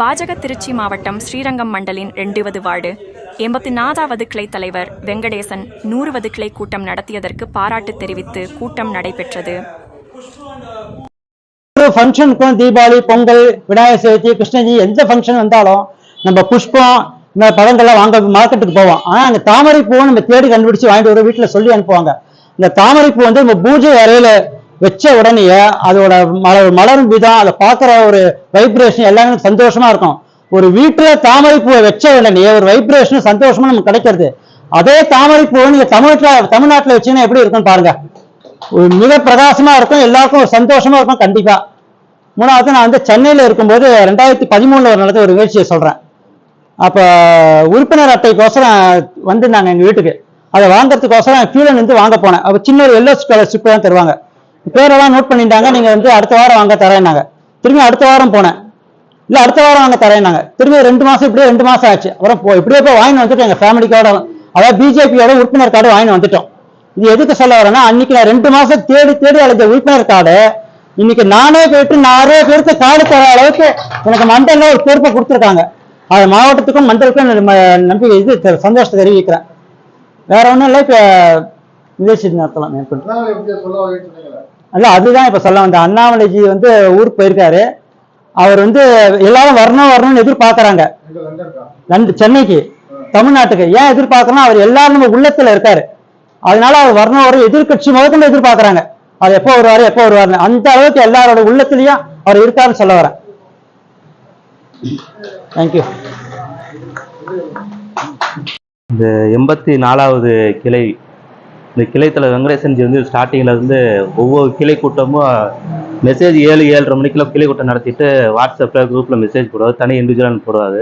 பாஜக திருச்சி மாவட்டம் Srirangam mandolin ரெண்டுவது ward. எண்பத்தி நாலாவது கிளை தலைவர் வெங்கடேசன் நூறுவது கிளை கூட்டம் நடத்தியதற்கு பாராட்டு தெரிவித்து கூட்டம் நடைபெற்றது. ஒரு ஃபங்க்ஷனுக்கும் தீபாவளி பொங்கல் விநாயகர் சதுர்த்தி கிருஷ்ணஜி எந்த ஃபங்க்ஷன் வந்தாலும் நம்ம புஷ்பம் இந்த பழங்கள்லாம் வாங்க மார்க்கெட்டுக்கு போவோம். ஆனால் அந்த தாமரை பூவை நம்ம தேடி கண்டுபிடிச்சு வாங்கிட்டு வர வீட்டில் சொல்லி அனுப்புவாங்க. இந்த தாமரை பூ வந்து நம்ம பூஜை அறையில வச்ச உடனே அதோட மலர் மலரும் விதம் அதை பார்க்குற ஒரு வைப்ரேஷன் எல்லாமே சந்தோஷமா இருக்கும். ஒரு வீட்டில் தாமரை பூவை வச்ச உடனே ஒரு வைப்ரேஷன் சந்தோஷமா நமக்கு கிடைக்கிறது. அதே தாமரை பூவை நீங்க தமிழ்நாட்டில் தமிழ்நாட்டில் வச்சீங்கன்னா எப்படி இருக்கும்னு பாருங்க. ஒரு மிக பிரகாசமா இருக்கும் எல்லாருக்கும் ஒரு சந்தோஷமா இருக்கும் கண்டிப்பா. மூணாவது நான் வந்து சென்னையில் இருக்கும்போது ரெண்டாயிரத்தி பதிமூணுல ஒரு நடந்த ஒரு நிகழ்ச்சியை சொல்றேன். அப்போ உறுப்பினர் அட்டைக்கோசரம் வந்து நாங்கள் எங்கள் வீட்டுக்கு அதை வாங்குறதுக்கோசரம் கீழே நின்று வாங்க போனேன். அப்போ சின்ன ஒரு எல்லோ கலர் தான் தருவாங்க. பேரெல்லாம் நோட் பண்ணிட்டாங்க. நீங்க வந்து அடுத்த வாரம் வாங்க தரேன்னாங்க. திரும்பி அடுத்த வாரம் போனேன். இல்ல அடுத்த வாரம் வாங்க தரேன்னாங்க. திரும்பி ரெண்டு மாசம் இப்படியே ரெண்டு மாசம் ஆச்சு. அப்புறம் போ இப்படியே போய் வாங்கி வந்துட்டோம். எங்க ஃபேமிலிக்கோட அதாவது பிஜேபியோட உறுப்பினர் கார்டு வாங்கி வந்துட்டோம். இது எதுக்கு சொல்ல வரேன்னா அன்னைக்கு நான் ரெண்டு மாசம் தேடி தேடி அழைச்ச உறுப்பினர் கார்டு இன்னைக்கு நானே போயிட்டு நிறைய பேருக்கு கார்டு தர அளவுக்கு எனக்கு மண்டல ஒரு பொறுப்பை கொடுத்துருக்காங்க. அது மாவட்டத்துக்கும் மண்டலுக்கும் நம்பிக்கை இது சந்தோஷத்தை தெரிவிக்கிறேன். வேற ஒன்றும் இல்லை இப்போ நிகழ்ச்சி நடத்தலாம். மேற்கொண்டு அல்ல அதுதான் இப்ப சொல்ல வந்தேன். அண்ணாமலைஜி வந்து ஊருக்கு போயிருக்காரு. அவர் வந்து எல்லாரும் வரணும் வரணும்னு எதிர்பார்க்கறாங்க. சென்னைக்கு தமிழ்நாட்டுக்கு. ஏன் எதிர்பார்க்கறோம் அவர் எல்லாரும் நம்ம உள்ளத்துல இருக்காரு. அதனால அவர் வரணும் வரும் எதிர்கட்சி முதற்கொண்டு எதிர்பார்க்கறாங்க. அவர் எப்போ வருவாரு எப்போ வருவாருன்னு. அந்த அளவுக்கு எல்லாரோட உள்ளத்துலயும் அவர் இருக்காருன்னு சொல்ல வரேன். தேங்க்யூ இந்த எண்பத்தி நாலாவது கிளை இந்த கிளைத்தலை வெங்கடேசன்ஜி வந்து ஸ்டார்டிங்கில் இருந்து ஒவ்வொரு கிளை கூட்டமும் மெசேஜ் ஏழு ஏழரை மணிக்கெல்லாம் கிளை கூட்டம் நடத்திட்டு வாட்ஸ்அப்பில் குரூப்பில் மெசேஜ் போடுவார் தனி இண்டிவிஜுவலாக போடுவார்.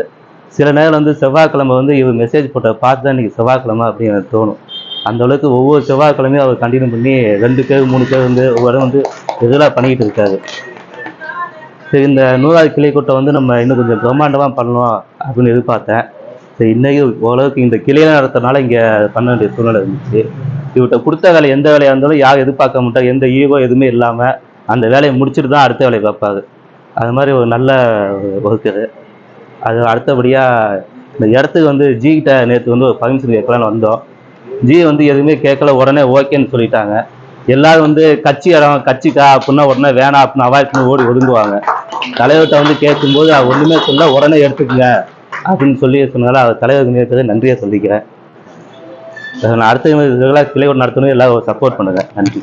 சில நேரம் வந்து செவ்வாய்க்கிழமை வந்து இவர் மெசேஜ் போட்ட பார்த்து தான் இன்றைக்கி செவ்வாய்க்கிழமை அப்படின்னு எனக்கு தோணும். அந்தளவுக்கு ஒவ்வொரு செவ்வாய்க்கிழமையும் அவர் கண்டினியூ பண்ணி ரெண்டு பேர் மூணு பேர் வந்து ஒவ்வொரு இடம் வந்து ரெகுலராக பண்ணிக்கிட்டு இருக்காரு. சரி இந்த நூறாவது கிளை கூட்டம் வந்து நம்ம இன்னும் கொஞ்சம் பிரம்மாண்டமாக பண்ணணும் அப்படின்னு எதிர்பார்த்தேன். சரி இன்றைக்கும் ஓரளவுக்கு இந்த கிளையெல்லாம் நடத்துறதுனால இங்கே பண்ண வேண்டிய சூழ்நிலை இருந்துச்சு. இவர்கிட்ட கொடுத்த வேலை எந்த வேலையாக இருந்தாலும் யாரும் எதிர்பார்க்க மாட்டாங்க. எந்த ஈகோ எதுவுமே இல்லாமல் அந்த வேலையை முடிச்சுட்டு தான் அடுத்த வேலையை பார்ப்பாரு. அது மாதிரி ஒரு நல்ல ஒர்க்கரு அது அடுத்தபடியாக இந்த இடத்துக்கு வந்து ஜி கிட்ட நேற்று வந்து ஒரு பர்மிஷன் கேட்கலான்னு வந்தோம். ஜி வந்து எதுவுமே கேட்கல. உடனே ஓகேன்னு சொல்லிட்டாங்க. எல்லாரும் வந்து கட்சி இடம் கட்சிக்கா அப்படின்னா உடனே வேணாம் அப்படின்னு அவாய்ட் பண்ணி ஓடி ஒதுங்குவாங்க. தலைவர்கிட்ட வந்து கேட்கும்போது அவர் ஒன்றுமே சொல்ல உடனே எடுத்துக்கங்க அப்படின்னு சொல்லி சொன்னதால அவர் தலைவருக்கு நேற்று நன்றியை சொல்லிக்கிறேன். அடுத்த கிளை கிளை நடத்தணும். எல்லாம் சப்போர்ட் பண்ணுங்க. நன்றி.